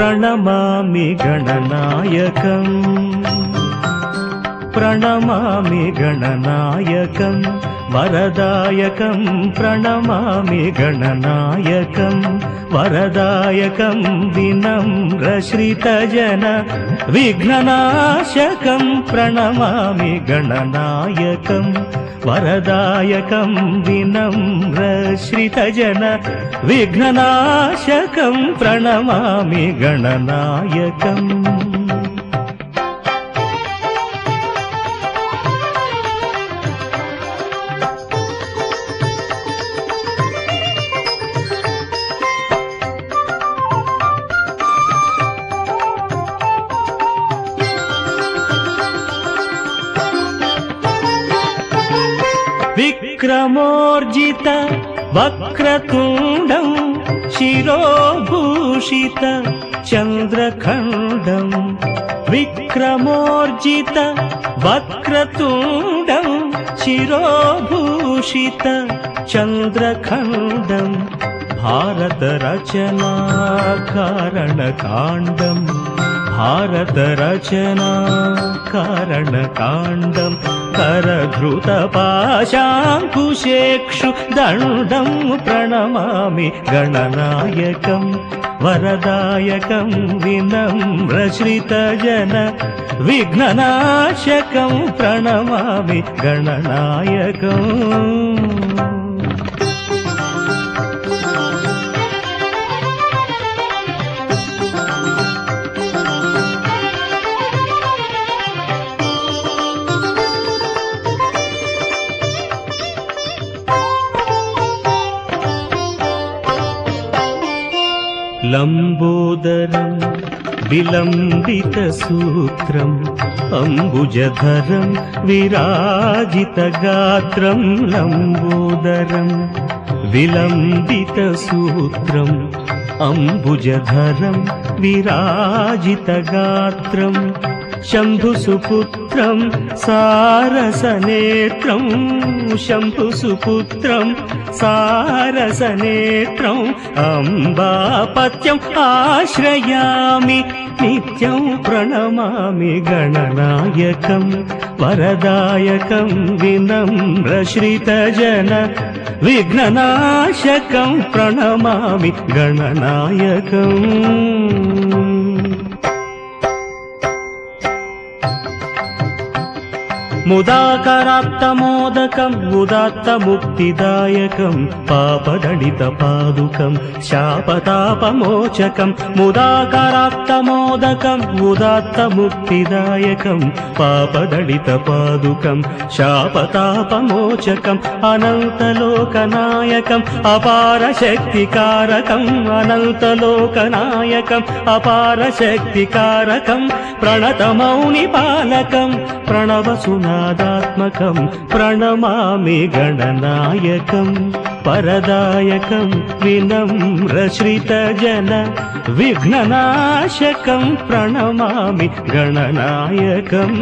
प्रणमामि गणनायकम् प्रणमामि गणनायकम् वरदायकं प्रणमामि गणनायकं वरदायकं विनम्रश्रितजन विघ्ननाशकं प्रणमामि गणनायकं वरदायकं विनम्रश्रितजन विघ्ननाशकं प्रणमामि गणनायकम् विक्रमोर्जित वक्रतुण्डम् शिरोभूषित चन्द्रखण्डम् विक्रमोर्जित वक्रतुण्डम् शिरोभूषित चन्द्रखण्डम् भारतरचना कारणकाण्डम् भारतरचना कारणकाण्डम् करधृतपाशाङ्कुशेक्षु दण्डम् प्रणमामि गणनायकम् वरदायकम् विनम्रश्रितजन विघ्ननाशकम् प्रणमामि गणनायकम् लम्बोदरम् विलम्बितसूत्रम् अम्बुजधरम् विराजितगात्रम् लम्बोदरम् विलम्बितसूत्रम् अम्बुजधरम् विराजितगात्रम् शम्भुसुपुत्रम् सारसनेत्रम् शम्भुसुपुत्रम् सारसनेत्रम् अम्बापत्यम् आश्रयामि नित्यम् प्रणमामि गणनायकम् वरदायकम् विनम्रश्रितजन विघ्ननाशकम् प्रणमामि गणनायकम् ముదాకరాత్తమోదకం ఉదాత్త ముక్తిదాయకం పాపదళిత పాదుకం శాపతాపమోచకం ముదాకరాత్తమోదకం ఉదాత్త ముక్తిదాయకం పాపదళిత పాదుకం శాపతాపమోచకం అనంతలోకనాయకం అపార శక్తికారకం అనంతలోకనాయకం అపార శక్తికారకం ప్రణతమౌని పాలకం ప్రణవసునా प्रणवसुनादात्मकम् प्रणमामि गणनायकम् परदायकम् विनम्रश्रितजन विघ्ननाशकम् प्रणमामि गणनायकम्